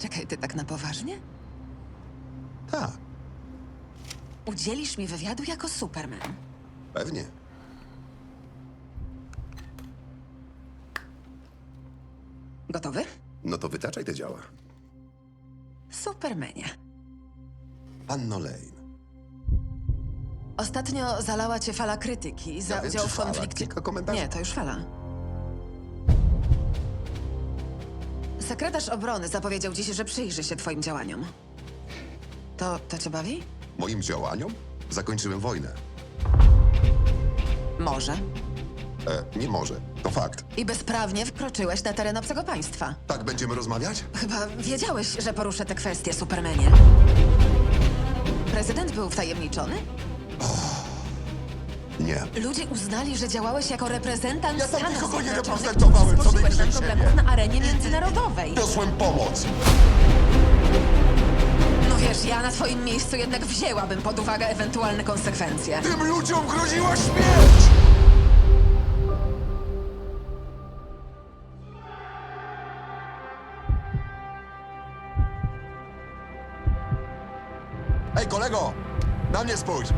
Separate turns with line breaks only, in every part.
Czekaj, ty tak na poważnie?
Tak,
Udzielisz mi wywiadu jako Superman.
pewnie.
Gotowy?
No to wytaczaj te działa.
Supermanie.
Panno Lane.
Ostatnio zalała cię fala krytyki za
Ja wiem,
udział
czy
w
fala,
konflikcie.
kilka komentarzy.
Nie, to już fala. Sekretarz obrony zapowiedział dziś, że przyjrzy się twoim działaniom. To, to cię bawi?
Moim działaniom zakończyłem wojnę.
Może.
E, nie może. To fakt.
I bezprawnie wkroczyłeś na teren obcego państwa.
Tak będziemy rozmawiać?
Chyba wiedziałeś, że poruszę tę kwestię, Supermanie. Prezydent był wtajemniczony?
Nie.
Ludzie uznali, że działałeś jako reprezentant
Ja tam
Stanów
nikogo nie
Zjednoczonych,
reprezentowałem, co
nam
najwyżej.
Na arenie międzynarodowej.
Niosłem pomoc.
No wiesz, ja na twoim miejscu jednak wzięłabym pod uwagę ewentualne konsekwencje.
Tym ludziom groziła śmierć! Ej, kolego! Na mnie spójrz!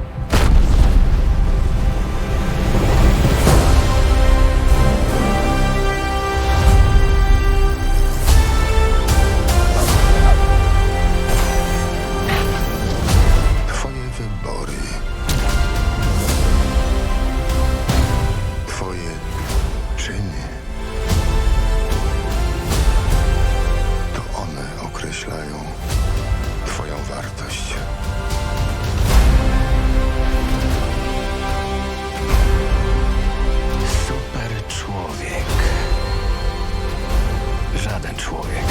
Żaden człowiek.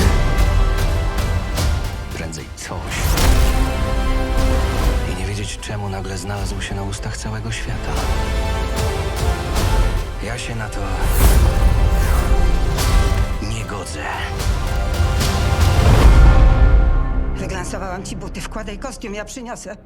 Prędzej coś. I nie wiedzieć, czemu nagle znalazł się na ustach całego świata. Ja się na to nie godzę.
Wyglansowałam ci buty, wkładaj kostium, ja przyniosę.